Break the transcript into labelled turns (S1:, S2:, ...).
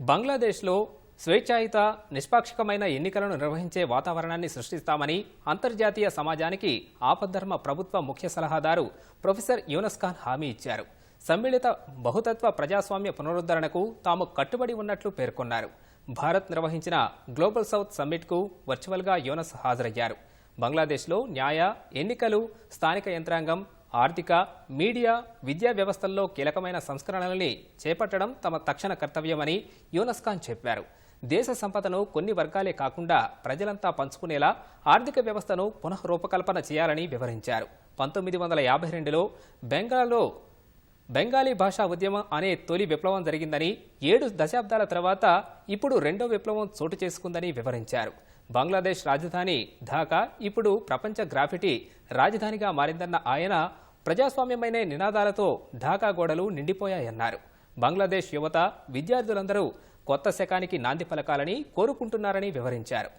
S1: బంగ్లాదేశ్లో స్వేచ్ఛాయుత నిష్పాక్షికమైన ఎన్నికలను నిర్వహించే వాతావరణాన్ని సృష్టిస్తామని అంతర్జాతీయ సమాజానికి ఆపద్ధర్మ ప్రభుత్వ ముఖ్య సలహాదారు ప్రొఫెసర్ యూనస్ ఖాన్ హామీ ఇచ్చారు. సమ్మిళిత బహుతత్వ ప్రజాస్వామ్య పునరుద్ధరణకు తాము కట్టుబడి ఉన్నట్లు పేర్కొన్నారు. భారత్ నిర్వహించిన గ్లోబల్ సౌత్ సమ్మిట్కు వర్చువల్గా యూనస్ హాజరయ్యారు. బంగ్లాదేశ్లో న్యాయ ఎన్నికలు స్థానిక యంత్రాంగం ఆర్థిక మీడియా విద్యా వ్యవస్థల్లో కీలకమైన సంస్కరణలని చేపట్టడం తమ తక్షణ కర్తవ్యమని యూనస్ ఖాన్ చెప్పారు. దేశ సంపదను కొన్ని వర్గాలే కాకుండా ప్రజలంతా పంచుకునేలా ఆర్థిక వ్యవస్థను పునఃరూపకల్పన చేయాలని వివరించారు. పంతొమ్మిది వందల యాభై రెండులో బెంగాల్లో బెంగాలీ భాషా ఉద్యమం అనే తొలి విప్లవం జరిగిందని ఏడు దశాబ్దాల తర్వాత ఇప్పుడు రెండో విప్లవం చోటు చేసుకుందని వివరించారు. బంగ్లాదేశ్ రాజధాని ఢాకా ఇప్పుడు ప్రపంచ గ్రాఫిటీ రాజధానిగా మారిందన్న ఆయన ప్రజాస్వామ్యమైన నినాదాలతో ఢాకా గోడలు నిండిపోయాయన్నారు. బంగ్లాదేశ్ యువత విద్యార్థులందరూ కొత్త శకానికి నాంది పలకాలని కోరుకుంటున్నారని వివరించారు.